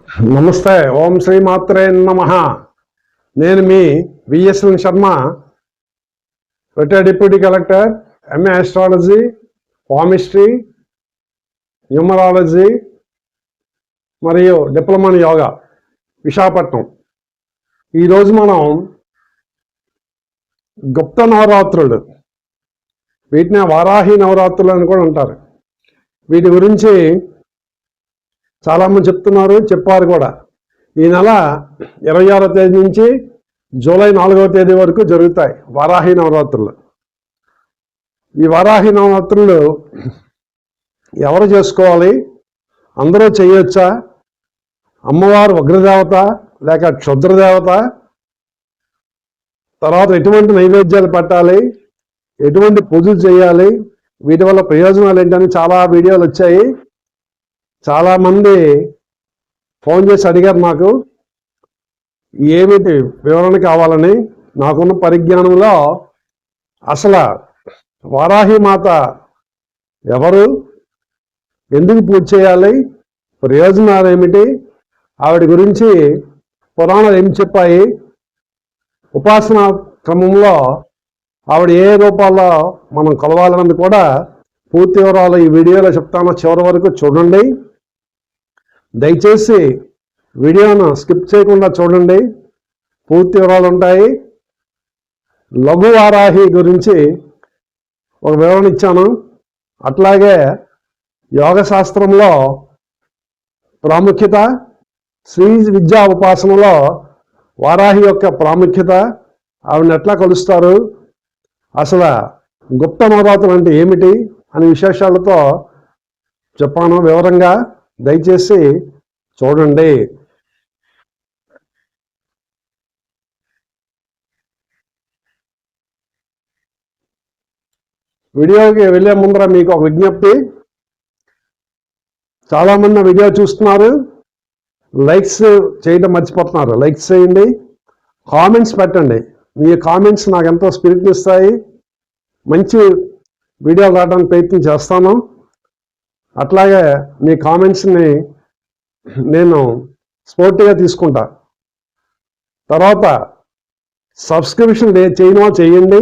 నమస్తే ఓం శ్రీ మాత్రే నమ. నేను మీ VSN Sharma retired deputy collector MA astrology palmistry numerology మరియు డిప్లొమా యోగ యోగా విశాఖపట్నం. ఈరోజు మనం గుప్త నవరాత్రులు వీటిని వారాహి నవరాత్రులు అని కూడా అంటారు. వీటి గురించి చాలామంది చెప్తున్నారు చెప్పారు కూడా. ఈ నెల ఇరవై ఆరో తేదీ నుంచి జూలై నాలుగవ తేదీ వరకు జరుగుతాయి వారాహి నవరాత్రులు. ఈ వారాహి నవరాత్రులు ఎవరు చేసుకోవాలి? అందరూ చేయొచ్చా? అమ్మవారు ఉగ్రదేవత లేక క్షుద్రదేవత? తర్వాత ఎటువంటి నైవేద్యాలు పెట్టాలి? ఎటువంటి పూజలు చేయాలి? వీటి వల్ల ప్రయోజనాలు ఏంటని చాలా వీడియోలు వచ్చాయి. చాలా మంది ఫోన్ చేసి అడిగారు నాకు ఏమిటి వివరణ కావాలని? నాకున్న పరిజ్ఞానంలో అసలు వారాహి మాత ఎవరు? ఎందుకు పూజ చేయాలి? ప్రయోజనాలు ఏమిటి? ఆవిడ గురించి పురాణాలు ఏమి చెప్పాయి? ఉపాసన క్రమంలో ఆవిడ ఏ రూపాల్లో మనం కొలవాలన్నది కూడా పూర్తి వివరాలు ఈ వీడియోలో చెప్తాను. చివరి వరకు చూడండి. దయచేసి వీడియోను స్కిప్ చేయకుండా చూడండి. పూర్తి వివరాలు ఉంటాయి. లఘు వారాహి గురించి ఒక వివరణ ఇచ్చాను. అట్లాగే యోగ శాస్త్రంలో ప్రాముఖ్యత శ్రీ విద్యా ఉపాసనలో వారాహి యొక్క ప్రాముఖ్యత ఆవిడని ఎట్లా కలుస్తారు అసలు గుప్త నవరాత్రులు అంటే ఏమిటి అనే విశేషాలతో చెప్పాను వివరంగా. దయచేసి చూడండి. వీడియోకి వెళ్ళే ముందర మీకు ఒక విజ్ఞప్తి. చాలామంది వీడియో చూస్తున్నారు. లైక్స్ చేయడం మర్చిపోతున్నారు. లైక్స్ చేయండి. కామెంట్స్ పెట్టండి. మీ కామెంట్స్ నాకు ఎంతో స్పిరిట్ని ఇస్తాయి. మంచి వీడియో రావడానికి ప్రయత్నం చేస్తాను. అట్లాగే మీ కామెంట్స్ని నేను స్పోర్టివ్గా తీసుకుంటా. తర్వాత సబ్స్క్రిప్షన్ చేయనో చేయండి.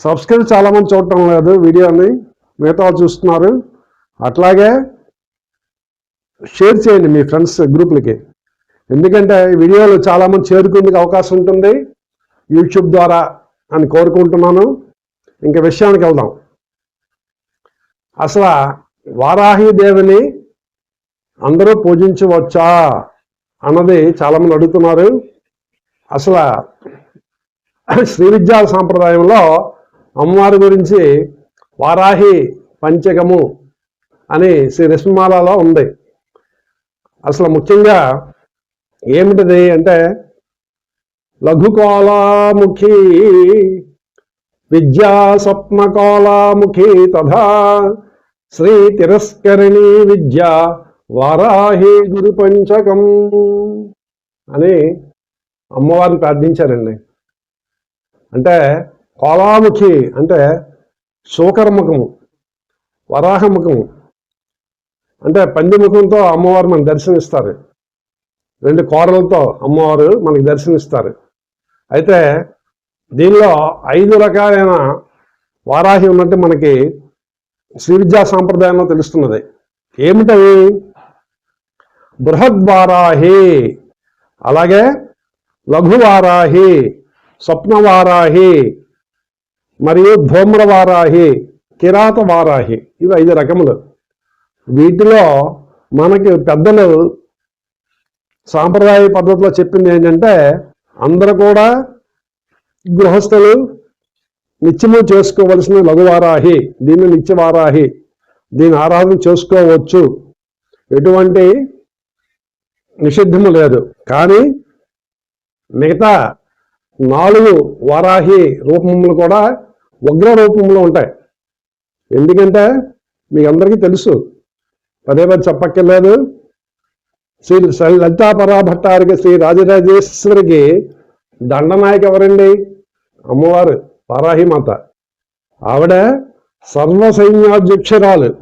సబ్స్క్రైబ్ చాలామంది చూడటం లేదు వీడియోని మిగతా చూస్తున్నారు. అట్లాగే షేర్ చేయండి మీ ఫ్రెండ్స్ గ్రూపులకి ఎందుకంటే ఈ వీడియోలు చాలామంది చేరుకునేందుకు అవకాశం ఉంటుంది. యూట్యూబ్ ద్వారా అని కోరుకుంటున్నాను. ఇంకా విషయానికి వెళ్దాం. అసలు వారాహిదేవిని అందరూ పూజించవచ్చా అన్నది చాలామంది అడుగుతున్నారు. అసలు శ్రీ విద్యా సాంప్రదాయంలో అమ్మవారి గురించి వారాహి పంచకము అని శ్రీ రశ్మిమాలలో ఉంది. అసలు ముఖ్యంగా ఏమిటిది అంటే లఘుకోలాముఖి విద్యా స్వప్నకోలాముఖి తథా శ్రీ తిరస్కరిణి విద్య వారాహి గురు పంచకం అని అమ్మవారిని ప్రార్థించారండి. అంటే కోలాముఖి అంటే శోకరముఖము వరాహముఖము. అంటే పందిముఖంతో అమ్మవారు మనకు దర్శనమిస్తారు. రెండు కోరలతో అమ్మవారు మనకి దర్శనమిస్తారు. అయితే దీనిలో ఐదు రకాలైన వారాహి ఉన్నట్టు మనకి శ్రీ విద్యా సాంప్రదాయంలో తెలుస్తున్నది. ఏమిటవి బృహద్వారాహి. అలాగే లఘువారాహి స్వప్నవారాహి మరియు ధూమ్రవారాహి కిరాత వారాహి ఇవి ఐదు రకములు. వీటిలో మనకి పెద్దలు సాంప్రదాయ పద్ధతిలో చెప్పింది ఏంటంటే అందరూ కూడా గృహస్థులు నిత్యము చేసుకోవలసిన లఘువారాహి దీన్ని నిత్యవారాహి దీని ఆరాధన చేసుకోవచ్చు. ఎటువంటి నిషిద్ధము లేదు. కానీ మిగతా నాలుగు వారాహి రూపములు కూడా ఉగ్ర రూపంలో ఉంటాయి. ఎందుకంటే మీకు అందరికీ తెలుసు పదే పది చెప్పక్కర్లేదు. శ్రీ శ్రీ లలితా పరాభట్టారికి శ్రీ రాజరాజేశ్వరికి దండనాయక ఎవరండి? అమ్మవారు. మాత ఆవిడ సర్వ సైన్యాధ్యక్షురాలు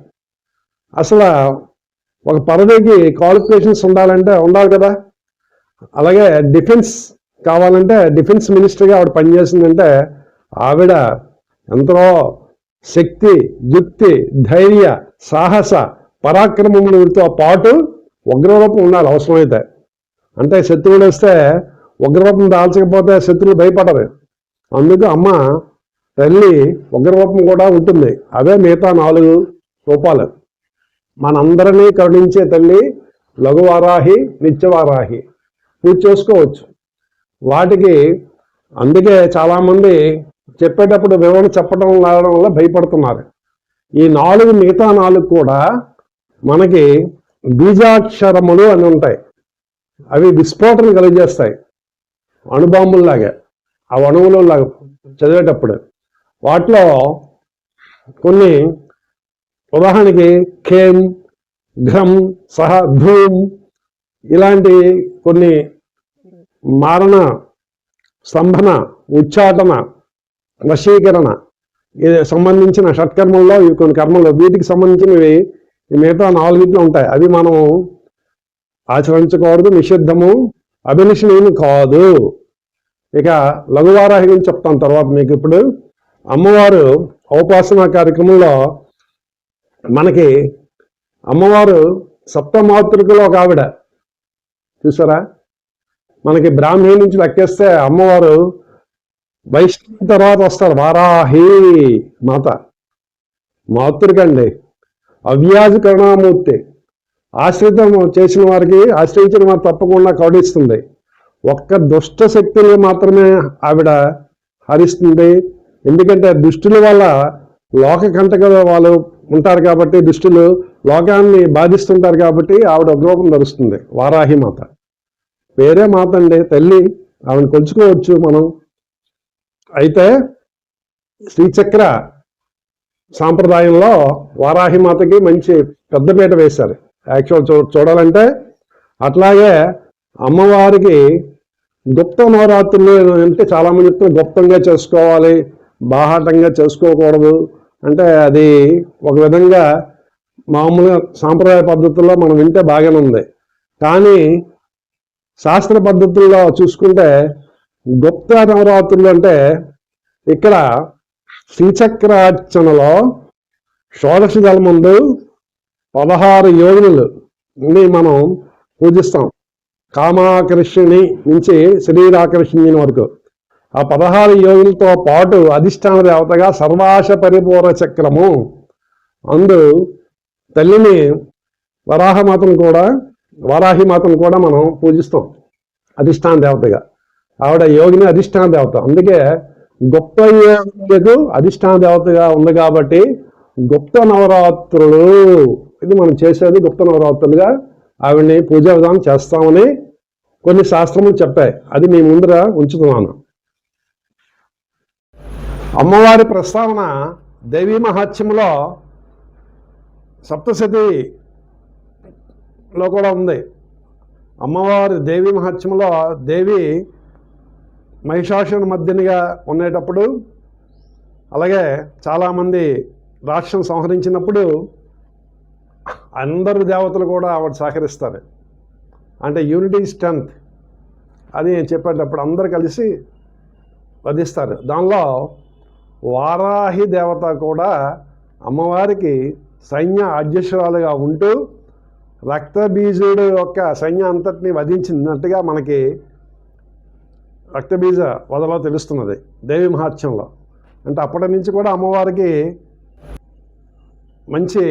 అసలు ఒక పదవికి క్వాలిఫికేషన్స్ ఉండాలంటే ఉండాలి కదా. అలాగే డిఫెన్స్ కావాలంటే డిఫెన్స్ మినిస్టర్గా ఆవిడ పనిచేసిందంటే ఆవిడ ఎంతో శక్తి యుక్తి ధైర్య సాహస పరాక్రమములతో పాటు ఉగ్రరూపం ఉండాలి అవసరమైతే. అంటే శత్రువులు వస్తే ఉగ్రరూపం దాల్చకపోతే శత్రువులు భయపడరు. అందుకు అమ్మ తల్లి ఉగ్రరూపం కూడా ఉంటుంది. అవే మిగతా నాలుగు రూపాలు. మనందరినీ కరుణించే తల్లి లఘువారాహి నిత్యవారాహి. పూజ చేసుకోవచ్చు. వాటికి అందుకే చాలామంది చెప్పేటప్పుడు వివరణ చెప్పడం రావడం వల్ల భయపడుతున్నారు. ఈ నాలుగు మిగతా నాలుగు కూడా మనకి బీజాక్షరములు అని ఉంటాయి. అవి విస్ఫోటన కలిగజేస్తాయి. అణుబాంబుల్లాగా. ఆ అణువులు లాగా చదివేటప్పుడు వాటిలో కొన్ని ఉదాహరణకి ఖేమ్ ఘ్రం సహ ధూమ్ ఇలాంటి కొన్ని మారణ స్తంభన ఉచ్చాటన వశీకరణ ఇది సంబంధించిన షట్కర్మల్లో ఇవి కొన్ని కర్మలు వీటికి సంబంధించినవి మిగతా నాలుగిట్లో ఉంటాయి. అవి మనం ఆచరించకూడదు నిషిద్ధము అభినిషణీయం కాదు. ఇక లఘువారాహి గురించి చెప్తాను తర్వాత మీకు ఇప్పుడు. అమ్మవారు ఔపాసన కార్యక్రమంలో మనకి అమ్మవారు సప్తమాతృకలో ఒక ఆవిడ. చూసారా? మనకి బ్రాహ్మణి నుంచి లెక్కేస్తే అమ్మవారు వైష్ణవి తర్వాత వస్తారు. వారాహి మాత. మాతృకండి. అవ్యాజ కరుణామూర్తి. ఆశ్రితం చేసిన వారికి ఆశ్రయించిన వారు తప్పకుండా కౌడిస్తుంది ఒక్క దుష్ట శక్తిని మాత్రమే ఆవిడ హరిస్తుంది. ఎందుకంటే దుష్టుల వల్ల లోక కంటక వాళ్ళు ఉంటారు కాబట్టి దుష్టులు లోకాన్ని బాధిస్తుంటారు కాబట్టి ఆవిడ రూపం ధరుస్తుంది వారాహి మాత. వేరే మాత అండి తల్లి. ఆవిడ కొలుచుకోవచ్చు మనం. అయితే శ్రీచక్ర సాంప్రదాయంలో వారాహి మాతకి మంచి పెద్దపీట వేశారు. యాక్చువల్ చూ చూడాలంటే అట్లాగే అమ్మవారికి గుప్త నవరాత్రులు అంటే చాలామంది చెప్తున్నారు గుప్తంగా చేసుకోవాలి బాహాటంగా చేసుకోకూడదు. అంటే అది ఒక విధంగా మామూలుగా సాంప్రదాయ పద్ధతుల్లో మనం వింటే బాగానే ఉంది. కానీ శాస్త్ర పద్ధతుల్లో చూసుకుంటే గుప్త నవరాత్రులు అంటే ఇక్కడ శ్రీచక్రార్చనలో షోడశ దళ ముందు పదహారు యోగులు మనం పూజిస్తాం. కామాకర్షిణి నుంచి శరీరాకర్షిణి వరకు. ఆ పదహారు యోగులతో పాటు అధిష్టాన దేవతగా సర్వాశ పరిపూర్ణ చక్రము. అందు తల్లిని వరాహమాతను కూడా వరాహిమాతను కూడా మనం పూజిస్తాం అధిష్టాన దేవతగా. ఆవిడ యోగిని అధిష్టాన దేవత. అందుకే గుప్త యోగులకు అధిష్టాన దేవతగా ఉంది కాబట్టి గుప్త నవరాత్రులు. ఇది మనం చేసేది గుప్త నవరాత్రులుగా ఆవిడని పూజా విధానం చేస్తామని కొన్ని శాస్త్రములు చెప్పాయి. అది మీ ముందర ఉంచుతున్నాను. అమ్మవారి ప్రస్తావన దేవీ మహాత్మ్యంలో సప్తశతిలో కూడా ఉంది. అమ్మవారి దేవి మహాత్మ్యంలో దేవి మహిషాసుని మధ్యనిగా ఉండేటప్పుడు అలాగే చాలామంది రాష్ట్రం సంహరించినప్పుడు అందరు దేవతలు కూడా ఆవిడ సహకరిస్తారు. అంటే యూనిటీ స్ట్రెంగ్త్ అది నేను చెప్పేటప్పుడు అందరు కలిసి వధిస్తారు. దానిలో వారాహి దేవత కూడా అమ్మవారికి సైన్య అధ్యక్షురాలుగా ఉంటూ రక్తబీజుడు యొక్క సైన్యం అంతటిని వధించినట్టుగా మనకి రక్తబీజ వదలో తెలుస్తున్నది దేవి మహాత్యంలో అంటే అప్పటి నుంచి కూడా అమ్మవారికి మంచి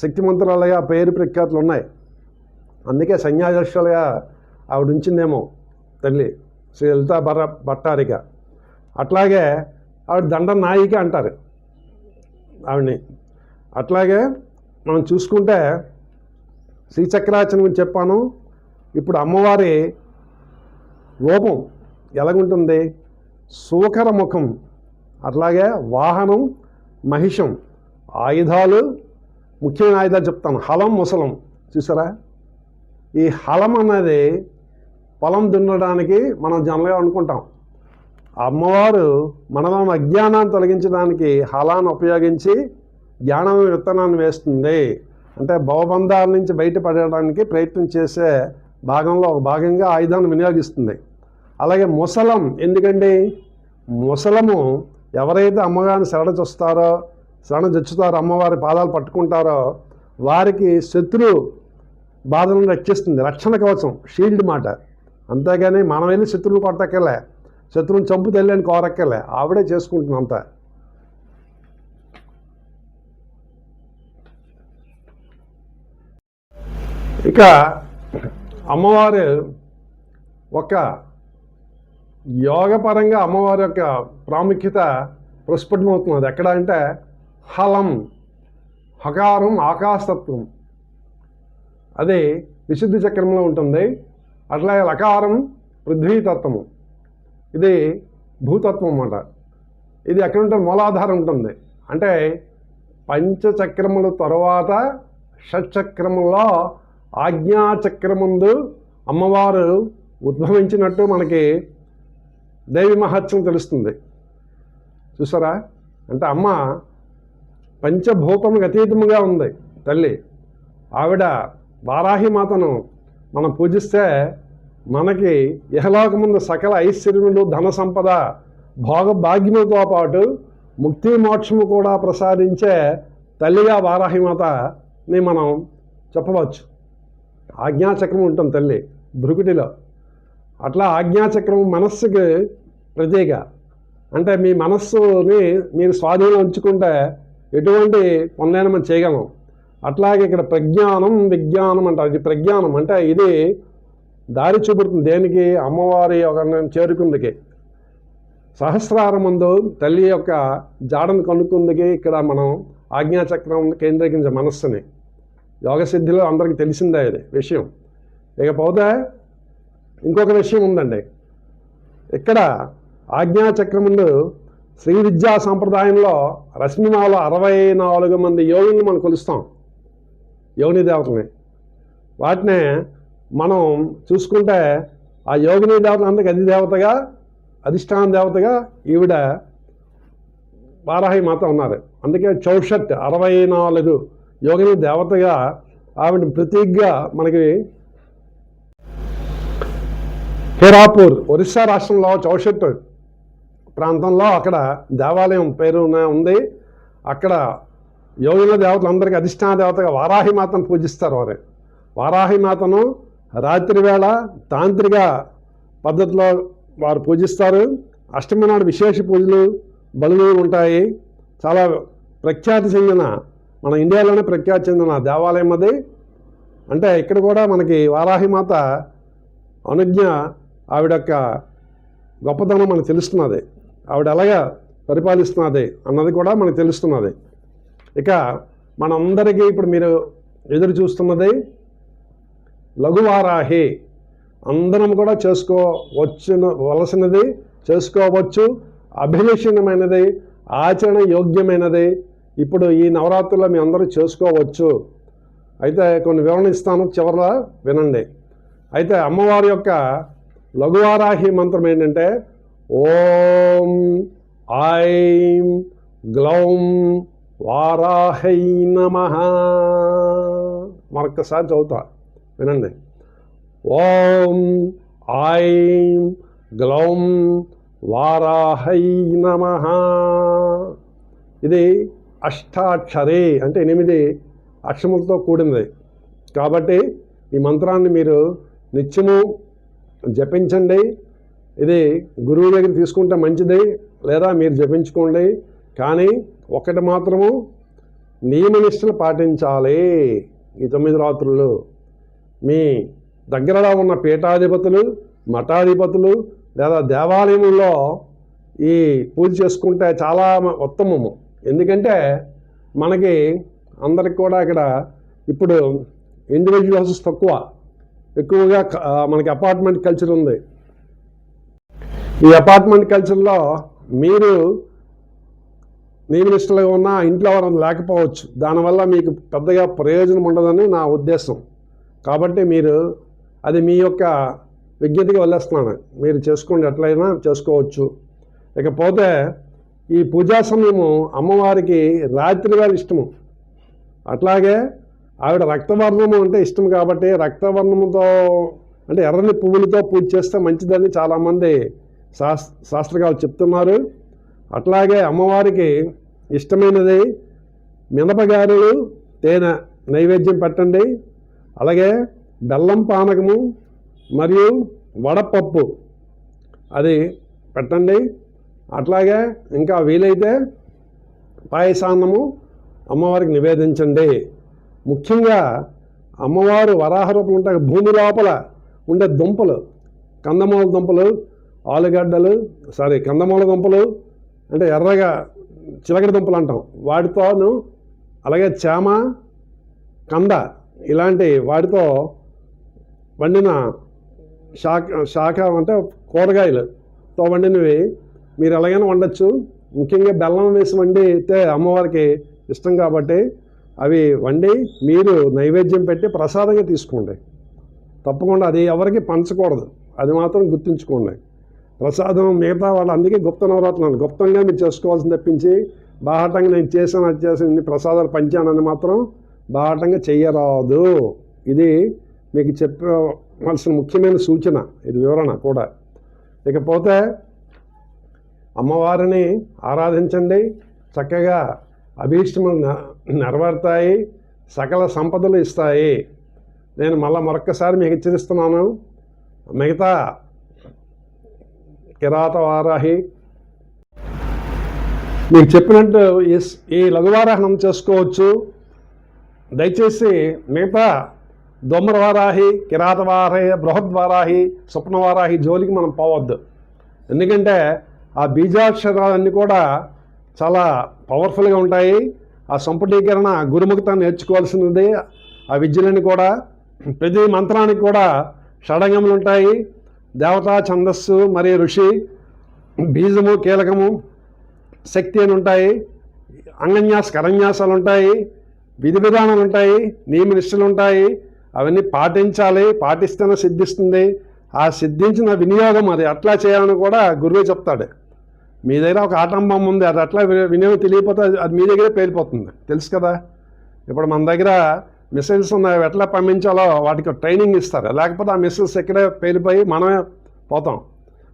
శక్తిమంతురాలుగా పేరు ప్రఖ్యాతులు ఉన్నాయి. అందుకే సన్యాసలుగా ఆవిడ ఉంచిందేమో తల్లి శ్రీ లలితా బర భట్టారిక. అట్లాగే ఆవిడ దండ నాయిక అంటారు ఆవిడని. అట్లాగే మనం చూసుకుంటే శ్రీచక్రాచన గురించి చెప్పాను ఇప్పుడు అమ్మవారి రూపం ఎలాగుంటుంది? సూకర ముఖం అట్లాగే వాహనం మహిషం ఆయుధాలు ముఖ్యమైన ఆయుధాలు చెప్తాను. హలం ముసలం. చూసారా? ఈ హలం అనేది పొలం దున్నడానికి మనం జనలుగా అనుకుంటాం. అమ్మవారు మనలో అజ్ఞానాన్ని తొలగించడానికి హలాన్ని ఉపయోగించి జ్ఞానం విత్తనాన్ని వేస్తుంది. అంటే భవబంధాల నుంచి బయటపడడానికి ప్రయత్నం చేసే భాగంలో ఒక భాగంగా ఆయుధాన్ని వినియోగిస్తుంది. అలాగే ముసలం ఎందుకండి? ముసలము ఎవరైతే అమ్మగారిని శరణ చూస్తారో శరణ జొచ్చుతారో అమ్మవారి పాదాలు పట్టుకుంటారో వారికి శత్రు బాధలను రక్షిస్తుంది. రక్షణ కవచం షీల్డ్ మాట. అంతేగాని మనం వెళ్ళి శత్రువులు కొట్టక్కలే శత్రువుని చంపు తెల్లని కోరక్కలే ఆవిడే చేసుకుంటుంది అంతా. ఇక అమ్మవారు ఒక యోగపరంగా అమ్మవారి యొక్క ప్రాముఖ్యత ప్రస్ఫుటమవుతున్నది. ఎక్కడ అంటే హలం హకారం ఆకాశతత్వం. అది విశుద్ధి చక్రంలో ఉంటుంది. అట్లాగే లకారం పృథ్వీతత్వము. ఇది భూతత్వం అన్నమాట. ఇది ఎక్కడ ఉంటుంది? మూలాధారం ఉంటుంది. అంటే పంచచక్రముల తర్వాత షట్చక్రములో ఆజ్ఞాచక్రముందు అమ్మవారు ఉద్భవించినట్టు మనకి దేవి మహత్యం తెలుస్తుంది. చూసారా? అంటే అమ్మ పంచభూతముకు అతీతముగా ఉంది తల్లి. ఆవిడ వారాహి మాతను మనం పూజిస్తే మనకి ఇహలోకముందు సకల ఐశ్వర్యములు ధన సంపద భోగభాగ్యములతో పాటు ముక్తి మోక్షము కూడా ప్రసాదించే తల్లిగా వారాహిమాతని మనం చెప్పవచ్చు. ఆజ్ఞాచక్రం ఉంటుంది తల్లి భృకుటిలో అట్లా ఆజ్ఞాచక్రం మనస్సుకి ప్రతీక. అంటే మీ మనస్సుని మీరు స్వాధీనం ఉంచుకుంటే ఎటువంటి పనులైనా మనం చేయగలం. అట్లాగే ఇక్కడ ప్రజ్ఞానం విజ్ఞానం అంటారు. ఇది ప్రజ్ఞానం. అంటే ఇది దారి చూపుతుంది. దేనికి? అమ్మవారి ఒక చేరుకుందికి. సహస్రారం ముందు తల్లి యొక్క జాడను కనుక్కుందికి ఇక్కడ మనం ఆజ్ఞాచక్రం కేంద్రీకరించే మనస్సుని. యోగసిద్ధిలో అందరికీ తెలిసిందే ఇది విషయం. ఇకపోతే ఇంకొక విషయం ఉందండి. ఇక్కడ ఆజ్ఞాచక్రం ముందు శ్రీ విద్యా సాంప్రదాయంలో రశ్మిమాలో అరవై నాలుగు మంది యోగుల్ని మనం కొలుస్తాం. యోగిని దేవతని వాటినే మనం చూసుకుంటే ఆ యోగిని దేవతలు అందరికి అధి దేవతగా అధిష్టాన దేవతగా ఈవిడ వారాహి మాత ఉన్నారు. అందుకే చౌషట్ అరవై నాలుగు యోగిని దేవతగా ఆవిడ ప్రతీకగా మనకి హీరాపూర్ ఒరిస్సా రాష్ట్రంలో చౌషట్ ప్రాంతంలో అక్కడ దేవాలయం పేరున ఉంది. అక్కడ యోగుల దేవతలందరికీ అధిష్టాన దేవతగా వారాహి మాతను పూజిస్తారు వారు. వారాహి మాతను రాత్రి వేళ తాంత్రిక పద్ధతిలో వారు పూజిస్తారు. అష్టమి నాడు విశేష పూజలు బలులు ఉంటాయి. చాలా ప్రఖ్యాతి చెందిన మన ఇండియాలోనే ప్రఖ్యాతి చెందిన దేవాలయం అది. అంటే ఇక్కడ కూడా మనకి వారాహి మాత అనుజ్ఞ ఆవిడ యొక్క గొప్పతనం మనకు తెలుస్తున్నది. ఆవిడ ఎలాగా పరిపాలిస్తున్నది అన్నది కూడా మనకు తెలుస్తున్నది. ఇక మనందరికీ ఇప్పుడు మీరు ఎదురు చూస్తున్నది లఘువారాహి. అందరం కూడా చేసుకోవచ్చున వలసినది చేసుకోవచ్చు అభిలషణమైనది ఆచరణ యోగ్యమైనది ఇప్పుడు ఈ నవరాత్రుల్లో మీ అందరూ చేసుకోవచ్చు. అయితే కొన్ని వివరణ ఇస్తాను చివరిలో వినండి. అయితే అమ్మవారి యొక్క లఘువారాహి మంత్రం ఏంటంటే ఓం ఐం గ్లౌం వారాహై నమ. మరొక్కసారి చదువుతా వినండి. ఓం ఐం గ్లౌం వారాహై నమ. ఇది అష్టాక్షరే అంటే ఎనిమిది అక్షములతో కూడినది. కాబట్టి ఈ మంత్రాన్ని మీరు నిత్యము జపించండి. ఇది గురువు దగ్గర తీసుకుంటే మంచిది లేదా మీరు జపించుకోండి. కానీ ఒకటి మాత్రము నియమనిష్టలు పాటించాలి. ఈ తొమ్మిది రాత్రులు మీ దగ్గరలో ఉన్న పీఠాధిపతులు మఠాధిపతులు లేదా దేవాలయంలో ఈ పూజ చేసుకుంటే చాలా ఉత్తమము. ఎందుకంటే మనకి అందరికి కూడా ఇక్కడ ఇప్పుడు ఇండివిజువల్ హౌసెస్ తక్కువ. ఎక్కువగా మనకి అపార్ట్మెంట్ కల్చర్ ఉంది. ఈ అపార్ట్మెంట్ కల్చర్లో మీరు నియమనిష్టలుగా ఉన్న ఇంట్లో ఎవరైనా లేకపోవచ్చు దానివల్ల మీకు పెద్దగా ప్రయోజనం ఉండదని నా ఉద్దేశం. కాబట్టి మీరు అది మీ యొక్క విజ్ఞతకి వదిలేస్తున్నాను. మీరు చేసుకోండి ఎట్లయినా చేసుకోవచ్చు. ఇకపోతే ఈ పూజా సమయము అమ్మవారికి రాత్రి వేళ ఇష్టము. అట్లాగే ఆవిడ రక్తవర్ణము అంటే ఇష్టం కాబట్టి రక్తవర్ణముతో అంటే ఎర్రని పువ్వులతో పూజ చేస్తే మంచిదని చాలామంది శాస్ శాస్త్రకాలు చెప్తున్నారు. అట్లాగే అమ్మవారికి ఇష్టమైనది మినపగారెలు తేనె నైవేద్యం పెట్టండి. అలాగే బెల్లం పానకము మరియు వడపప్పు అది పెట్టండి. అట్లాగే ఇంకా వీలైతే పాయసాన్నము అమ్మవారికి నివేదించండి. ముఖ్యంగా అమ్మవారు వరాహ రూపంలో ఉంటాయి. భూమి లోపల ఉండే దుంపలు కందమూల దుంపలు ఆలుగడ్డలు సారీ కందమూల దుంపలు అంటే ఎర్రగా చిలకడ దుంపలు అంటాం. వాటితోను అలాగే చామ కంద ఇలాంటి వాటితో వండిన శాఖ శాఖ అంటే కూరగాయలుతో వండినవి మీరు ఎలాగైనా వండొచ్చు. ముఖ్యంగా బెల్లం వేసి వండితే అమ్మవారికి ఇష్టం కాబట్టి అవి వండి మీరు నైవేద్యం పెట్టి ప్రసాదంగా తీసుకోండి. తప్పకుండా అది ఎవరికి పంచకూడదు. అది మాత్రం గుర్తుంచుకోండి. ప్రసాదం మిగతా వాళ్ళు అందుకే గుప్త నవరాత్రులు. గుప్తంగా మీరు చేసుకోవాల్సింది తప్పించి బాహటంగా నేను చేశాను అది చేశాను ఇన్ని ప్రసాదాలు పంచానని మాత్రం బాహటంగా చెయ్యరాదు. ఇది మీకు చెప్పవలసిన ముఖ్యమైన సూచన ఇది వివరణ కూడా. ఇకపోతే అమ్మవారిని ఆరాధించండి. చక్కగా అభీష్టములు నెరవేరుతాయి సకల సంపదలు ఇస్తాయి. నేను మళ్ళీ మరొక్కసారి మీకు హెచ్చరిస్తున్నాను. మిగతా కిరాత వారాహి మీకు చెప్పినట్టు ఈ స్- ఈ లఘువారాహనం చేసుకోవచ్చు. దయచేసి మిగతా దొమ్మర వారాహి బృహద్వారాహి స్వప్నవారాహి జోలికి మనం పోవద్దు. ఎందుకంటే ఆ బీజాక్షరాలన్నీ కూడా చాలా పవర్ఫుల్గా ఉంటాయి. ఆ సంపుటీకరణ గురుముఖత నేర్చుకోవాల్సినది ఆ విద్యలన్నీ కూడా ప్రతి మంత్రానికి కూడా షడంగములు ఉంటాయి. దేవతా ఛందస్సు మరియు ఋషి బీజము కీలకము శక్తి అని ఉంటాయి. అంగన్యాస కరన్యాసాలు ఉంటాయి. విధి విధానాలు ఉంటాయి. నియమ ఉంటాయి. అవన్నీ పాటించాలి పాటిస్తేనే సిద్ధిస్తుంది. ఆ సిద్ధించిన వినియోగం అది అట్లా చేయాలని కూడా గురువే చెప్తాడు. మీ దగ్గర ఒక ఆటంబం ఉంది అది అట్లా వినియోగం తెలియకపోతే అది- అది మీ దగ్గరే పేలిపోతుంది. తెలుసు కదా? ఇప్పుడు మన దగ్గర మిసైల్స్ ఉన్నాయి అవి ఎట్లా పంపించాలో వాటికి ట్రైనింగ్ ఇస్తారు. లేకపోతే ఆ మిసైల్స్ ఇక్కడే పేలిపోయి మనమే పోతాం.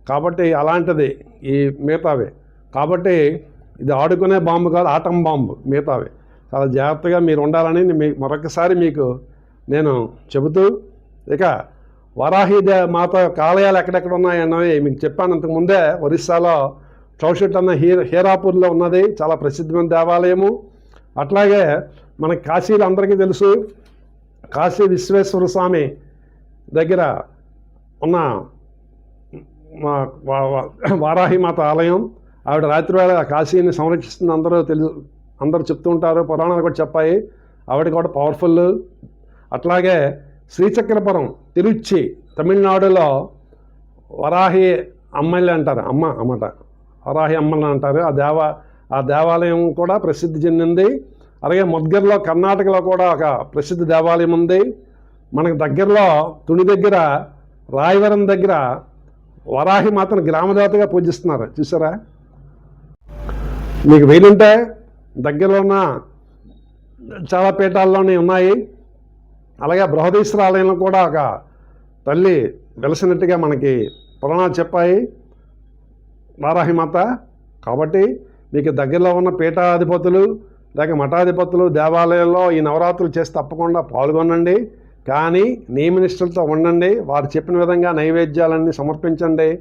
కాబట్టి అలాంటిది ఈ మిగతావి. కాబట్టి ఇది ఆడుకునే బాంబు కాదు ఆటం బాంబు మిగతావి. చాలా జాగ్రత్తగా మీరు ఉండాలని మీ మరొకసారి మీకు నేను చెబుతూ ఇక వరాహి దే మాత కాలయాలు ఆలయాలు ఎక్కడెక్కడ ఉన్నాయన్నవి మీకు చెప్పాను. అంతకుముందే ఒరిస్సాలో చౌషట్ అన్న హీ హీరాపూర్లో ఉన్నది చాలా ప్రసిద్ధమైన దేవాలయము. అట్లాగే మన కాశీలో అందరికీ తెలుసు. కాశీ విశ్వేశ్వర స్వామి దగ్గర ఉన్న వారాహిమాత ఆలయం. ఆవిడ రాత్రివేళ కాశీని సంరక్షిస్తుంది అందరూ తెలుసు అందరూ చెప్తూ ఉంటారు. పురాణాలు కూడా చెప్పాయి. ఆవిడ కూడా పవర్ఫుల్ అట్లాగే శ్రీచక్రపురం తిరుచి తమిళనాడులో వరాహి అమ్మల్ని అంటారు. అమ్మ అమ్మట వరాహి అమ్మల్ని అంటారు. ఆ దేవ ఆ దేవాలయం కూడా ప్రసిద్ధి చెందింది. అలాగే ముద్గర్లో కర్ణాటకలో కూడా ఒక ప్రసిద్ధ దేవాలయం ఉంది. మనకు దగ్గరలో తుని దగ్గర రాయవరం దగ్గర వరాహి మాతను గ్రామదేవతగా పూజిస్తున్నారు. చూసారా? మీకు వీలుంటే దగ్గరలో ఉన్న చాలా పీఠాల్లోనే ఉన్నాయి. అలాగే బృహదీశ్వర ఆలయంలో కూడా ఒక తల్లి వెలసినట్టుగా మనకి పురాణాలు చెప్పాయి. వారాహిమాత కాబట్టి మీకు దగ్గరలో ఉన్న పీఠాధిపతులు లేక మఠాధిపతులు దేవాలయాల్లో ఈ నవరాత్రులు చేసి తప్పకుండా పాల్గొనండి. కానీ నియమినిష్టలతో ఉండండి. వారు చెప్పిన విధంగా నైవేద్యాలన్నీ సమర్పించండి.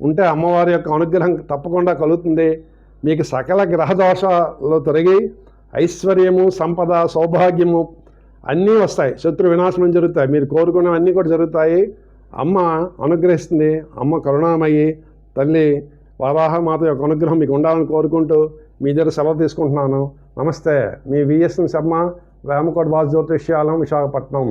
ఉంటే అమ్మవారి యొక్క అనుగ్రహం తప్పకుండా కలుగుతుంది. మీకు సకల గ్రహదోషాలు తొలగి ఐశ్వర్యము సంపద సౌభాగ్యము అన్నీ వస్తాయి. శత్రు వినాశనం జరుగుతాయి. మీరు కోరుకున్నవన్నీ కూడా జరుగుతాయి. అమ్మ అనుగ్రహిస్తుంది. అమ్మ కరుణామయ్యి తల్లి వారాహమాత యొక్క అనుగ్రహం మీకు ఉండాలని కోరుకుంటూ మీ దగ్గర సెలవు తీసుకుంటున్నాను. నమస్తే. మీ V S N Sharma Vemakota Vasu జ్యోతిష్యాలం Visakhapatnam.